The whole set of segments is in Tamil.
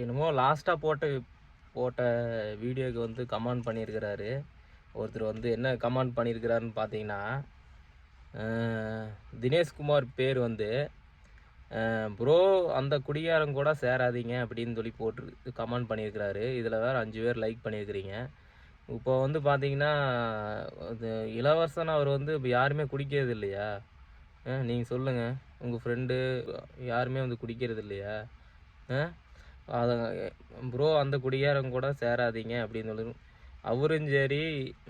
என்னமோ லாஸ்ட்டாக போட்ட போட்ட வீடியோக்கு வந்து கமெண்ட் பண்ணியிருக்கிறாரு ஒருத்தர் வந்து என்ன கமெண்ட் பண்ணியிருக்கிறாருன்னு பார்த்தீங்கன்னா தினேஷ்குமார் பேர் வந்து ப்ரோ அந்த குடிகாரம் கூட சேராதீங்க அப்படின்னு சொல்லி போட்டு கமெண்ட் பண்ணியிருக்கிறாரு இதில் வேறு அஞ்சு பேர் லைக் பண்ணியிருக்கிறீங்க இப்போ வந்து பார்த்தீங்கன்னா அது இளவரசன் அவர் வந்து இப்போ யாருமே குடிக்கிறது இல்லையா? நீங்கள் சொல்லுங்கள் உங்கள் ஃப்ரெண்டு யாருமே வந்து குடிக்கிறது இல்லையா? அதை ப்ரோ அந்த குடியாரம் கூட சேராதீங்க அப்படின்னு சொல்லி அவரும் சரி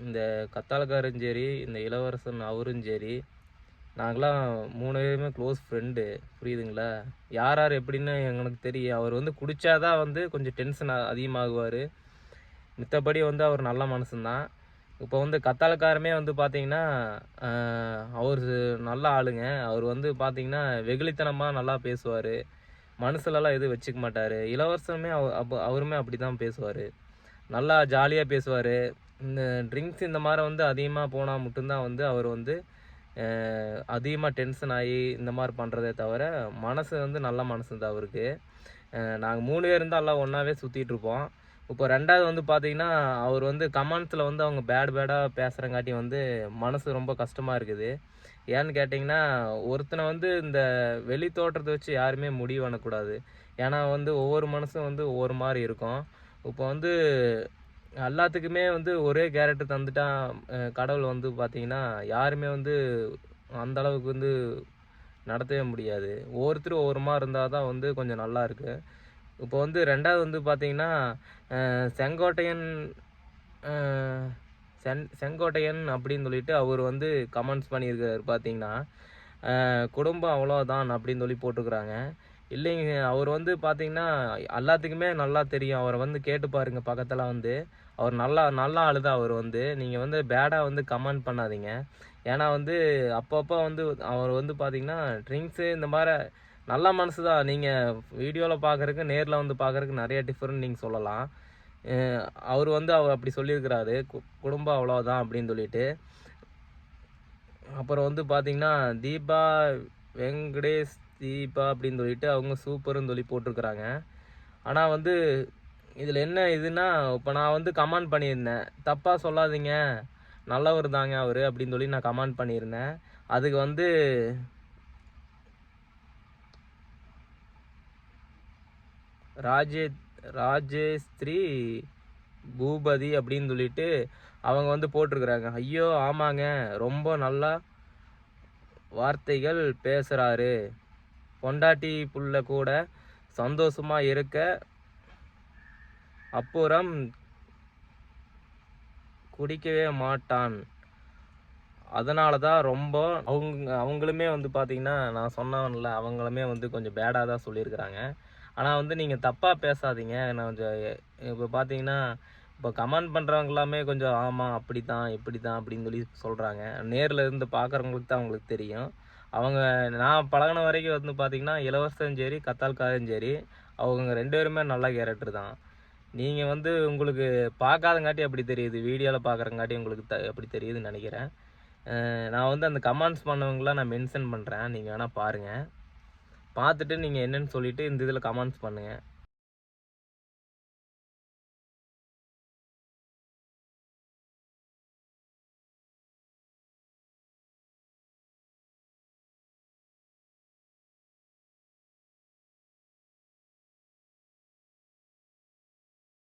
இந்த கத்தாழக்காரரும் சரி இந்த இளவரசன் அவரும் சரி நாங்களாம் மூணு பேருமே க்ளோஸ் ஃப்ரெண்டு புரியுதுங்களா? யார் யார் எப்படின்னு எங்களுக்கு தெரியும். அவர் வந்து குடித்தாதான் வந்து கொஞ்சம் டென்ஷன் அதிகமாகுவார். மித்தபடி வந்து அவர் நல்ல மனுஷன்தான். இப்போ வந்து கத்தாழக்காரமே வந்து பார்த்தீங்கன்னா அவர் நல்ல ஆளுங்க. அவர் வந்து பார்த்தீங்கன்னா வெகுளித்தனமாக நல்லா பேசுவார். மனசுலலாம் எதுவும் வச்சுக்க மாட்டார். இளவரசமே அவ அப்போ அவருமே அப்படி தான் பேசுவார். நல்லா ஜாலியாக பேசுவார். இந்த ட்ரிங்க்ஸ் இந்த மாதிரி வந்து அதிகமாக போனால் மட்டும்தான் வந்து அவர் வந்து அதிகமாக டென்ஷன் ஆகி இந்த மாதிரி பண்ணுறதே தவிர மனசு வந்து நல்ல மனசு தான் அவருக்கு நாங்கள் மூணு பேர் இருந்தால் எல்லாம் ஒன்றாவே சுற்றிட்டு இருப்போம். இப்போ ரெண்டாவது வந்து பார்த்தீங்கன்னா அவர் வந்து கமெண்ட்ஸில் வந்து அவங்க பேட் பேடாக பேசுகிறங்காட்டி வந்து மனசு ரொம்ப கஷ்டமாக இருக்குது. ஏன்னு கேட்டிங்கன்னா ஒருத்தனை வந்து இந்த வெளி தோற்றத்தை வச்சு யாருமே முடிவு பண்ணக்கூடாது. ஏன்னா வந்து ஒவ்வொரு மனசும் வந்து ஒவ்வொரு மாதிரி இருக்கும். இப்போ வந்து எல்லாத்துக்குமே வந்து ஒரே கேரக்டர் தந்துட்டான் கடவுள் வந்து பார்த்திங்கன்னா யாருமே வந்து அந்தளவுக்கு வந்து நடத்தவே முடியாது. ஒவ்வொருத்தரும் ஒவ்வொரு மாதிரி இருந்தால் தான் வந்து கொஞ்சம் நல்லா இப்போ வந்து ரெண்டாவது வந்து பார்த்தீங்கன்னா செங்கோட்டையன் செங் சென் செங்கோட்டையன் அப்படின்னு சொல்லிட்டு அவர் வந்து கமெண்ட்ஸ் பண்ணியிருக்காரு பார்த்தீங்கன்னா குடும்பம் அவ்வளோதான் அப்படின்னு சொல்லி போட்டுக்கிறாங்க இல்லைங்க அவர் வந்து பார்த்தீங்கன்னா எல்லாத்துக்குமே நல்லா தெரியும். அவரை வந்து கேட்டு பாருங்கள் பக்கத்தில் வந்து. அவர் நல்லா நல்லா ஆளு அவர் வந்து. நீங்கள் வந்து பேடாக வந்து கமெண்ட் பண்ணாதீங்க. ஏன்னா வந்து அப்பப்போ வந்து அவர் வந்து பார்த்தீங்கன்னா ட்ரிங்க்ஸு இந்த மாதிரி நல்ல மனசு தான் நீங்கள் வீடியோவில் பார்க்குறக்கு நேரில் வந்து பார்க்குறக்கு நிறைய டிஃப்ரெண்ட் நீங்கள் சொல்லலாம். அவர் வந்து அவர் அப்படி சொல்லியிருக்கிறாரு. கு- குடும்பம் அவ்வளோதான் அப்படின்னு சொல்லிட்டு. அப்புறம் வந்து பார்த்தீங்கன்னா தீபா வெங்கடேஷ் தீபா அப்படின்னு சொல்லிட்டு அவங்க சூப்பர்னு சொல்லி போட்டிருக்கிறாங்க. ஆனால் வந்து இதில் என்ன இதுன்னா இப்போ நான் வந்து கமெண்ட் பண்ணியிருந்தேன். தப்பாக சொல்லாதீங்க. நல்லவர் தாங்க அவர் அப்படின்னு சொல்லி நான் கமெண்ட் பண்ணியிருந்தேன். அதுக்கு வந்து ராஜே ராஜேஸ்திரி பூபதி அப்படின்னு சொல்லிட்டு அவங்க வந்து போட்டிருக்கிறாங்க. ஐயோ ஆமாங்க. ரொம்ப நல்லா வார்த்தைகள் பேசுகிறாரு பொண்டாட்டி புள்ள கூட சந்தோஷமாக இருக்க அப்புறம் குடிக்கவே மாட்டான். அதனால தான் ரொம்ப அவங்க அவங்களுமே வந்து பார்த்திங்கன்னா நான் சொன்னவன்ல அவங்களுமே வந்து கொஞ்சம் பேடாக தான் சொல்லியிருக்கிறாங்க. ஆனால் வந்து நீங்கள் தப்பாக பேசாதீங்க. நான் கொஞ்சம் இப்போ பார்த்தீங்கன்னா இப்போ கமெண்ட் பண்ணுறவங்க எல்லாமே கொஞ்சம் ஆமாம் அப்படி தான் இப்படி தான் அப்படின்னு சொல்லி சொல்கிறாங்க நேரில் இருந்து பார்க்குறவங்களுக்கு தான் அவங்களுக்கு தெரியும். அவங்க நான் பழகின வரைக்கும் வந்து பார்த்தீங்கன்னா இளவரசன் சரி கத்தால்காரும் சரி அவங்க ரெண்டு பேருமே நல்ல கேரக்டர் தான். நீங்கள் வந்து உங்களுக்கு பார்க்காதங்காட்டி அப்படி தெரியுது. வீடியோவில் பார்க்குறங்காட்டி உங்களுக்கு த அப்படி தெரியுதுன்னு நினைக்கிறேன். நான் வந்து அந்த கமெண்ட்ஸ் பண்ணவங்களாம் நான் மென்ஷன் பண்ணுறேன் நீங்கள் வேணால் பாருங்கள் பார்த்துட்டு நீங்கள் என்னன்னு சொல்லிவிட்டு இந்த இதில் கமெண்ட்ஸ் பண்ணுங்கள்